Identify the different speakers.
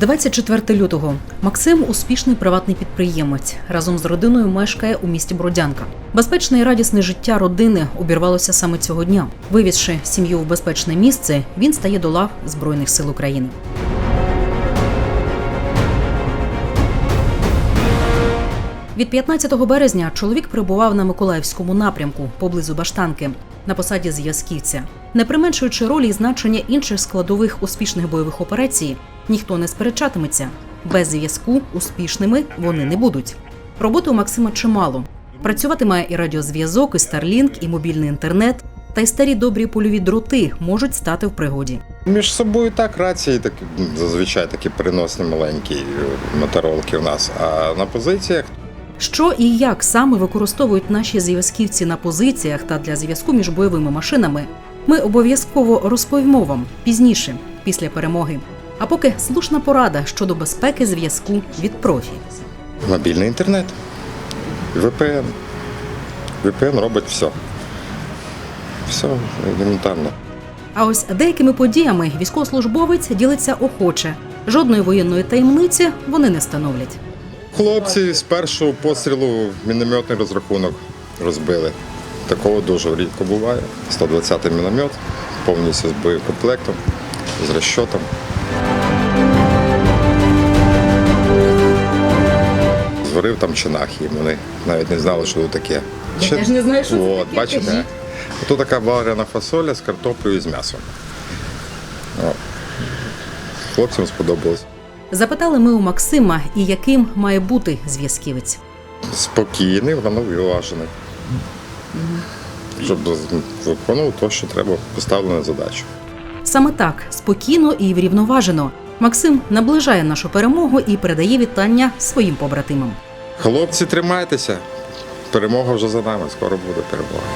Speaker 1: 24 лютого. Максим успішний приватний підприємець. Разом з родиною мешкає у місті Бродянка. Безпечне і радісне життя родини обірвалося саме цього дня. Вивізши сім'ю в безпечне місце, він стає до лав Збройних сил України. Від 15 березня чоловік перебував на Миколаївському напрямку поблизу Баштанки на посаді зв'язківця. Не применшуючи ролі і значення інших складових успішних бойових операцій, ніхто не сперечатиметься. Без зв'язку успішними вони не будуть. Роботи у Максима чимало. Працювати має і радіозв'язок, і Starlink, і мобільний інтернет. Та й старі добрі польові дроти можуть стати в пригоді.
Speaker 2: Між собою так рації такі зазвичай такі переносні маленькі е, моторолки в нас. А на позиціях
Speaker 1: Що і як саме використовують наші зв'язківці на позиціях та для зв'язку між бойовими машинами, ми обов'язково розповімо вам пізніше, після перемоги. А поки слушна порада щодо безпеки зв'язку від профі.
Speaker 2: мобільний інтернет, VPN. VPN робить все. Все елементарно.
Speaker 1: А ось деякими подіями військовослужбовець ділиться охоче. Жодної воєнної таємниці вони не становлять.
Speaker 2: Хлопці з першого пострілу мінометний розрахунок розбили. Такого дуже рідко буває. 120-й міномет, повністю з боєкомплектом, з розчотом. Зварив там чинах їм, вони навіть не знали, що це таке.
Speaker 1: Я теж не знаю, що це
Speaker 2: От,
Speaker 1: таке,
Speaker 2: бачите?
Speaker 1: кажіть.
Speaker 2: Тут така варена фасоля з картоплею і з м'ясом. О. Хлопцям сподобалось.
Speaker 1: Запитали ми у Максима, і яким має бути зв'язківець.
Speaker 2: спокійний, врівноважений. Щоб виконував те, що треба поставлену задачу.
Speaker 1: Саме так спокійно і врівноважено. Максим наближає нашу перемогу і передає вітання своїм побратимам.
Speaker 2: Хлопці, тримайтеся. Перемога вже за нами, скоро буде перемога.